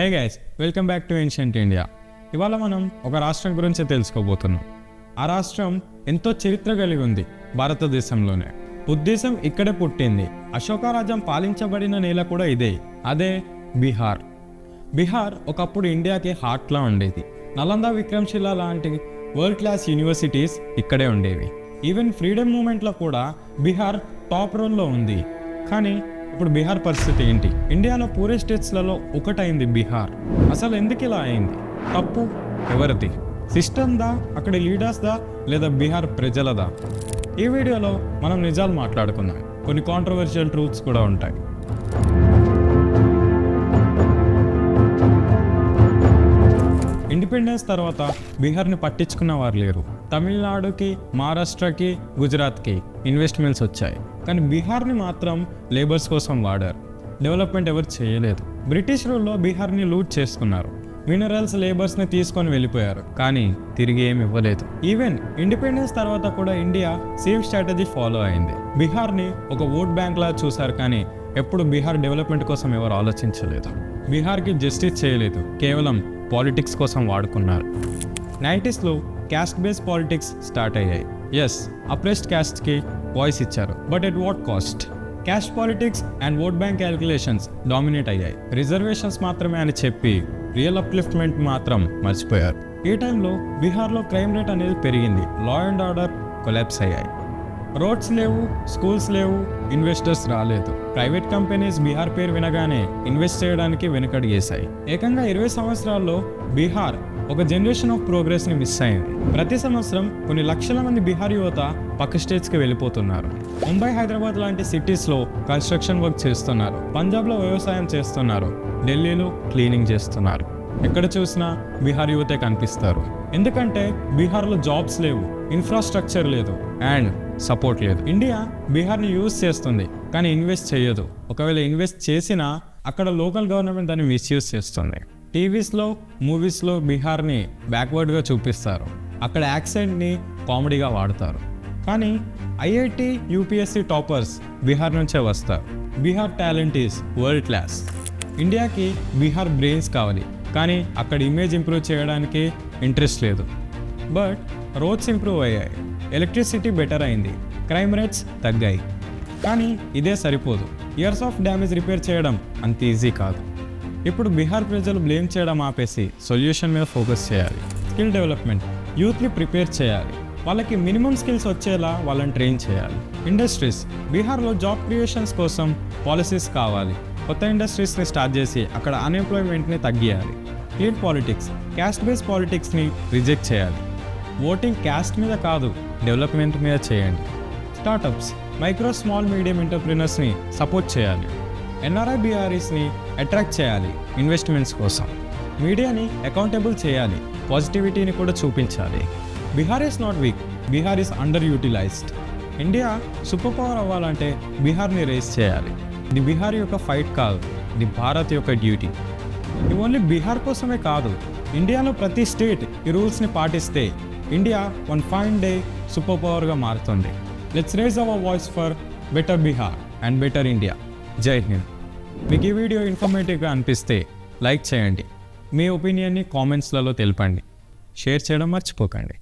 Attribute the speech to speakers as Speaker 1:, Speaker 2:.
Speaker 1: Hey guys welcome back to ancient India ఇవాళ మనం ఒక రాష్ట్రం గురించి తెలుసుకోబోతున్నాం. ఆ రాష్ట్రం ఎంతో చరిత్ర కలిగి ఉంది భారతదేశంలోనే. ఉద్దేశం ఇక్కడే పుట్టింది. అశోకారాజ్యం పాలించబడిన నేల కూడా ఇదే. అదే బీహార్. బీహార్ ఒకప్పుడు ఇండియాకి హార్ట్లా ఉండేది. నలంద విక్రమ్శిల లాంటి వరల్డ్ క్లాస్ యూనివర్సిటీస్ ఇక్కడే ఉండేవి. ఈవెన్ ఫ్రీడమ్ మూమెంట్లో కూడా బీహార్ టాప్ రోల్లో ఉంది. కానీ ఇప్పుడు బీహార్ పరిస్థితి ఏంటి? ఇండియాలో పూరే స్టేట్స్లలో ఒకటైంది బీహార్. అసలు ఎందుకు ఇలా అయింది? తప్పు ఎవరిది? సిస్టమ్ దా అక్కడి లీడర్స్ దా లేదా బీహార్ ప్రజలదా? ఈ వీడియోలో మనం నిజాలు మాట్లాడుకుందాం. కొన్ని కాంట్రవర్షియల్ ట్రూత్స్ కూడా ఉంటాయి. ఇండిపెండెన్స్ తర్వాత బీహార్ని పట్టించుకున్న వారు లేరు. తమిళనాడుకి మహారాష్ట్రకి గుజరాత్కి ఇన్వెస్ట్మెంట్స్ వచ్చాయి. కానీ బీహార్ని మాత్రం లేబర్స్ కోసం వాడారు. డెవలప్మెంట్ ఎవరు చేయలేదు. బ్రిటిష్ రూల్లో బీహార్ని లూట్ చేసుకున్నారు. మినరల్స్ లేబర్స్ని తీసుకొని వెళ్ళిపోయారు కానీ తిరిగి ఏమి ఇవ్వలేదు. ఈవెన్ ఇండిపెండెన్స్ తర్వాత కూడా ఇండియా సేమ్ స్ట్రాటజీ ఫాలో అయింది. బీహార్ని ఒక ఓట్ బ్యాంక్లా చూశారు కానీ ఎప్పుడు బీహార్ డెవలప్మెంట్ కోసం ఎవరు ఆలోచించలేదు. బీహార్కి జస్టిస్ చేయలేదు కేవలం పాలిటిక్స్ కోసం వాడుకున్నారు. నైంటీస్లో క్యాస్ట్ బేస్ పాలిటిక్స్ స్టార్ట్ అయ్యాయి. ఎస్ అప్రెస్డ్ క్యాస్ట్కి వాయిస్ ఇచ్చారు. But at what cost caste politics and vote bank calculations dominate అయ్యాయి. రిజర్వేషన్స్ మాత్రమే అని చెప్పి రియల్ అప్లిఫ్ట్మెంట్ మాత్రం మర్చిపోయారు. ఈ టైంలో బీహార్లో క్రైమ్ రేట్ అనేది పెరిగింది. లా అండ్ ఆర్డర్ కొలాప్స్ అయ్యాయి. రోడ్స్ లేవు స్కూల్స్ లేవు ఇన్వెస్టర్స్ రాలేదు. ప్రైవేట్ కంపెనీస్ బీహార్ పేరు వినగానే ఇన్వెస్ట్ చేయడానికి వెనుకడిగేశాయి. ఏకంగా ఇరవై సంవత్సరాల్లో బీహార్ ఒక జనరేషన్ ఆఫ్ ప్రోగ్రెస్ని మిస్ అయింది ప్రతి సంవత్సరం కొన్ని లక్షల మంది బీహార్ యువత పక్క స్టేట్స్కి వెళ్ళిపోతున్నారు. ముంబై హైదరాబాద్ లాంటి సిటీస్లో కన్స్ట్రక్షన్ వర్క్ చేస్తున్నారు. పంజాబ్లో వ్యవసాయం చేస్తున్నారు. ఢిల్లీలో క్లీనింగ్ చేస్తున్నారు. ఎక్కడ చూసినా బీహార్ యువతే కనిపిస్తారు. ఎందుకంటే బీహార్లో జాబ్స్ లేవు ఇన్ఫ్రాస్ట్రక్చర్ లేదు అండ్ సపోర్ట్ లేదు. ఇండియా బీహార్ని యూజ్ చేస్తుంది కానీ ఇన్వెస్ట్ చేయదు. ఒకవేళ ఇన్వెస్ట్ చేసినా అక్కడ లోకల్ గవర్నమెంట్ దాన్ని మిస్యూజ్ చేస్తుంది. టీవీస్లో మూవీస్లో బీహార్ని బ్యాక్వర్డ్గా చూపిస్తారు. అక్కడ యాక్సెంట్ని కామెడీగా వాడతారు. కానీ ఐఐటి యూపీఎస్సి టాపర్స్ బీహార్ నుంచే వస్తారు. Bihar talent is world class. ఇండియాకి బీహార్ బ్రెయిన్స్ కావాలి. కానీ అక్కడ ఇమేజ్ ఇంప్రూవ్ చేయడానికి ఇంట్రెస్ట్ లేదు. బట్ రోడ్స్ ఇంప్రూవ్ అయ్యాయి. ఎలక్ట్రిసిటీ బెటర్ అయింది. క్రైమ్ రేట్స్ తగ్గాయి. కానీ ఇదే సరిపోదు. ఇయర్స్ ఆఫ్ డ్యామేజ్ రిపేర్ చేయడం అంత ఈజీ కాదు. ఇప్పుడు బీహార్ ప్రజలు బ్లేమ్ చేయడం ఆపేసి సొల్యూషన్ మీద ఫోకస్ చేయాలి. Skill development. యూత్ని ప్రిపేర్ చేయాలి. వాళ్ళకి మినిమం స్కిల్స్ వచ్చేలా వాళ్ళని ట్రైన్ చేయాలి. ఇండస్ట్రీస్. బీహార్లో జాబ్ క్రియేషన్స్ కోసం పాలసీస్ కావాలి. కొత్త ఇండస్ట్రీస్ని స్టార్ట్ చేసి అక్కడ అన్ఎంప్లాయ్మెంట్ని తగ్గియాలి. Clean politics. క్యాస్ట్ బేస్డ్ పాలిటిక్స్ని రిజెక్ట్ చేయాలి. ఓటింగ్ క్యాస్ట్ మీద కాదు డెవలప్మెంట్ మీద చేయండి. స్టార్టప్స్ మైక్రో స్మాల్ మీడియం ఎంటర్ప్రినర్స్ని సపోర్ట్ చేయాలి. ఎన్ఆర్ఐ బీఆర్ఈస్ని అట్రాక్ట్ చేయాలి ఇన్వెస్ట్మెంట్స్ కోసం. మీడియాని అకౌంటబుల్ చేయాలి పాజిటివిటీని కూడా చూపించాలి. Bihar is not weak Bihar is under utilised India super power అవ్వాలంటే బీహార్ని రేస్ చేయాలి. ఇది బీహార్ యొక్క ఫైట్ కాదు ఇది భారత్ యొక్క డ్యూటీ ఇది ఓన్లీ బీహార్ కోసమే కాదు ఇండియాలో ప్రతి స్టేట్ ఈ రూల్స్ని పాటిస్తే India one fine day super పవర్గా మారుతుంది. Let's raise our voice for better Bihar and better India Jai Hind. మీకు ఈ వీడియో ఇన్ఫర్మేటివ్గా అనిపిస్తే లైక్ చేయండి. మీ ఒపీనియన్ని కామెంట్స్లలో తెలపండి. షేర్ చేయడం మర్చిపోకండి.